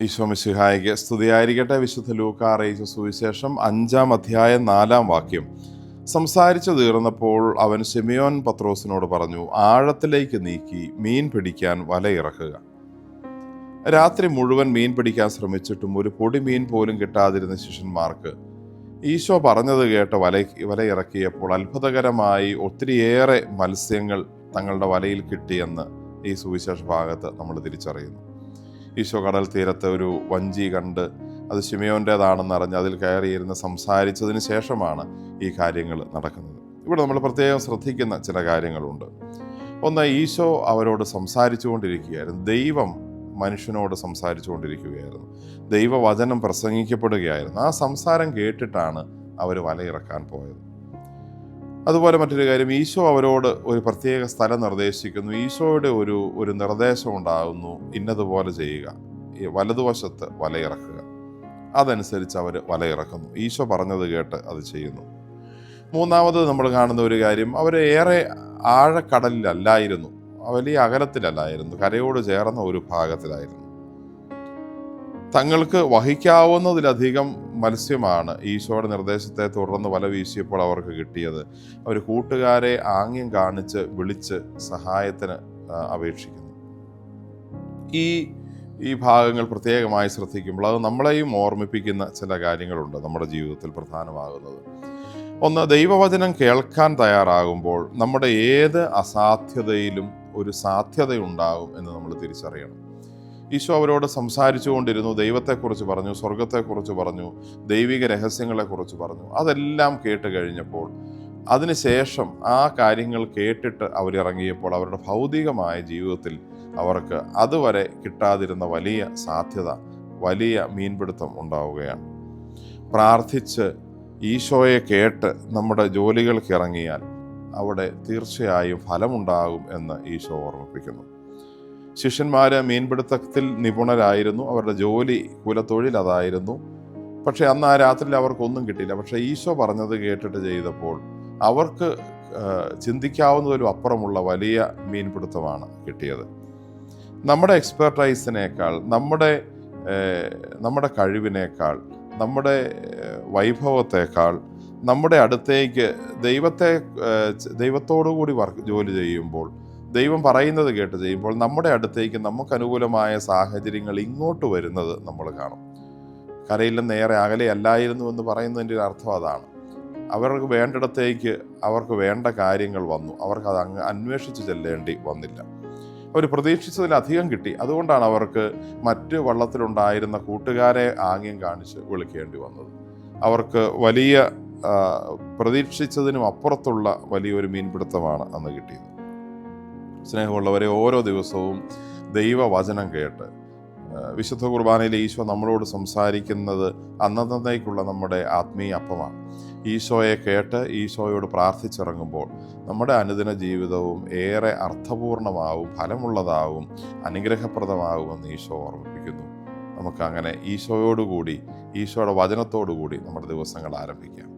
ഈശോ മിശിഹായിക്ക് സ്തുതിയായിരിക്കട്ടെ. വിശുദ്ധ ലൂക്ക അറിയിച്ച സുവിശേഷം അഞ്ചാം അധ്യായം നാലാം വാക്യം. സംസാരിച്ചു തീർന്നപ്പോൾ അവൻ ശിമിയോൻ പത്രോസിനോട് പറഞ്ഞു ആഴത്തിലേക്ക് നീക്കി മീൻ പിടിക്കാൻ വലയിറക്കുക രാത്രി മുഴുവൻ മീൻ പിടിക്കാൻ ശ്രമിച്ചിട്ടും ഒരു പൊടി മീൻ പോലും കിട്ടാതിരുന്ന ശിഷ്യന്മാർക്ക് ഈശോ പറഞ്ഞത് കേട്ട് വല വലയിറക്കിയപ്പോൾ അത്ഭുതകരമായി ഒത്തിരിയേറെ മത്സ്യങ്ങൾ തങ്ങളുടെ വലയിൽ കിട്ടിയെന്ന് ഈ സുവിശേഷ ഭാഗത്ത് നമ്മൾ തിരിച്ചറിയുന്നു. ഈശോ കടൽ തീരത്ത് ഒരു വഞ്ചി കണ്ട് അത് ശിമയോന്റേതാണെന്ന് അറിഞ്ഞ് അതിൽ കയറിയിരുന്ന് സംസാരിച്ചതിന് ശേഷമാണ് ഈ കാര്യങ്ങൾ നടക്കുന്നത്. ഇവിടെ നമ്മൾ പ്രത്യേകം ശ്രദ്ധിക്കുന്ന ചില കാര്യങ്ങളുണ്ട്. ഒന്ന് ഈശോ അവരോട് സംസാരിച്ചു കൊണ്ടിരിക്കുകയായിരുന്നു ദൈവം മനുഷ്യനോട് സംസാരിച്ചു കൊണ്ടിരിക്കുകയായിരുന്നു ദൈവവചനം പ്രസംഗിക്കപ്പെടുകയായിരുന്നു. ആ സംസാരം കേട്ടിട്ടാണ് അവർ വലയിറക്കാൻ പോയത്. അതുപോലെ മറ്റൊരു കാര്യം ഈശോ അവരോട് ഒരു പ്രത്യേക സ്ഥലം നിർദ്ദേശിക്കുന്നു. ഈശോയുടെ ഒരു ഒരു നിർദ്ദേശം ഉണ്ടാകുന്നു ഇന്നതുപോലെ ചെയ്യുക. വലതുവശത്ത് വലയിറക്കുക അതനുസരിച്ച് അവർ വലയിറക്കുന്നു ഈശോ പറഞ്ഞത് കേട്ട് അത് ചെയ്യുന്നു. മൂന്നാമത് നമ്മൾ കാണുന്ന ഒരു കാര്യം അവർ ഏറെ ആഴക്കടലിലല്ലായിരുന്നു. വലിയ അകലത്തിലല്ലായിരുന്നു. കരയോട് ചേർന്ന ഒരു ഭാഗത്തിലായിരുന്നു. തങ്ങൾക്ക് വഹിക്കാവുന്നതിലധികം മത്സ്യമാണ്. ഈശോയുടെ നിർദ്ദേശത്തെ തുടർന്ന് വല വീശിയപ്പോൾ അവർക്ക് കിട്ടിയത്. അവർ കൂട്ടുകാരെ ആംഗ്യം കാണിച്ച് വിളിച്ച് സഹായത്തിന് അപേക്ഷിക്കുന്നു. ഈ ഈ ഭാഗങ്ങൾ പ്രത്യേകമായി ശ്രദ്ധിക്കുമ്പോൾ അത് നമ്മളെയും ഓർമ്മിപ്പിക്കുന്ന ചില കാര്യങ്ങളുണ്ട് നമ്മുടെ ജീവിതത്തിൽ പ്രധാനമാകുന്നത്. ഒന്ന് ദൈവവചനം കേൾക്കാൻ തയ്യാറാകുമ്പോൾ നമ്മുടെ ഏത് അസാധ്യതയിലും ഒരു സാധ്യതയുണ്ടാകും എന്ന് നമ്മൾ തിരിച്ചറിയണം. ഈശോ അവരോട് സംസാരിച്ചു കൊണ്ടിരുന്നു ദൈവത്തെക്കുറിച്ച് പറഞ്ഞു സ്വർഗത്തെക്കുറിച്ച് പറഞ്ഞു ദൈവിക രഹസ്യങ്ങളെക്കുറിച്ച് പറഞ്ഞു. അതെല്ലാം കേട്ട് കഴിഞ്ഞപ്പോൾ അതിനുശേഷം ആ കാര്യങ്ങൾ കേട്ടിട്ട് അവരിറങ്ങിയപ്പോൾ അവരുടെ ഭൗതികമായ ജീവിതത്തിൽ അവർക്ക് അതുവരെ കിട്ടാതിരുന്ന വലിയ സാധ്യത വലിയ മീൻപിടുത്തം ഉണ്ടാവുകയാണ്. പ്രാർത്ഥിച്ച് ഈശോയെ കേട്ട് നമ്മുടെ ജോലികൾക്ക് ഇറങ്ങിയാൽ അവിടെ തീർച്ചയായും ഫലമുണ്ടാകും എന്ന് ഈശോ ഓർമ്മിപ്പിക്കുന്നു. ശിഷ്യന്മാര് മീൻപിടുത്തത്തിൽ നിപുണരായിരുന്നു. അവരുടെ ജോലി കുലത്തൊഴിൽ അതായിരുന്നു. പക്ഷേ അന്ന് ആ രാത്രിയിൽ അവർക്കൊന്നും കിട്ടിയില്ല. പക്ഷേ ഈശോ പറഞ്ഞത് കേട്ടിട്ട് ചെയ്തപ്പോൾ അവർക്ക് ചിന്തിക്കാവുന്നതിലും അപ്പുറമുള്ള വലിയ മീൻപിടുത്തമാണ് കിട്ടിയത്. നമ്മുടെ എക്സ്പെർട്ടൈസിനേക്കാൾ നമ്മുടെ നമ്മുടെ കഴിവിനേക്കാൾ നമ്മുടെ വൈഭവത്തേക്കാൾ നമ്മുടെ അടുത്തേക്ക് ദൈവത്തെ ദൈവത്തോടു കൂടി വർക്ക് ജോലി ചെയ്യുമ്പോൾ ദൈവം പറയുന്നത് കേട്ട് ചെയ്യുമ്പോൾ നമ്മുടെ അടുത്തേക്ക് നമുക്ക് അനുകൂലമായ സാഹചര്യങ്ങൾ ഇങ്ങോട്ട് വരുന്നത് നമ്മൾ കാണും. കരയിൽ നിന്ന് ഏറെ അകലെ അല്ലായിരുന്നു എന്ന് പറയുന്നതിന്റെ ഒരു അർത്ഥം അതാണ്. അവർക്ക് വേണ്ടിടത്തേക്ക് അവർക്ക് വേണ്ട കാര്യങ്ങൾ വന്നു. അവർക്ക് അത് അങ്ങ് അന്വേഷിച്ച് ചെല്ലേണ്ടി വന്നില്ല. അവർ പ്രതീക്ഷിച്ചതിലധികം കിട്ടി. അതുകൊണ്ടാണ് അവർക്ക് മറ്റ് വള്ളത്തിലുണ്ടായിരുന്ന കൂട്ടുകാരെ ആംഗ്യം കാണിച്ച് വിളിക്കേണ്ടി വന്നത്. അവർക്ക് വലിയ പ്രതീക്ഷിച്ചതിനും അപ്പുറത്തുള്ള വലിയൊരു മീൻപിടുത്തമാണ് അന്ന് കിട്ടിയത്. സ്നേഹമുള്ളവരെ ഓരോ ദിവസവും ദൈവവചനം കേട്ട് വിശുദ്ധ കുർബാനയിൽ ഈശോ നമ്മളോട് സംസാരിക്കുന്നത് അന്നന്നേക്കുള്ള നമ്മുടെ ആത്മീയ അപ്പമാണ്. ഈശോയെ കേട്ട് ഈശോയോട് പ്രാർത്ഥിച്ചിറങ്ങുമ്പോൾ നമ്മുടെ അനുദിന ജീവിതവും ഏറെ അർത്ഥപൂർണമാവും ഫലമുള്ളതാവും അനുഗ്രഹപ്രദമാകുമെന്ന് ഈശോ ഓർമ്മിപ്പിക്കുന്നു. നമുക്കങ്ങനെ ഈശോയോടുകൂടി ഈശോയുടെ വചനത്തോടുകൂടി നമ്മുടെ ദിവസങ്ങൾ ആരംഭിക്കാം.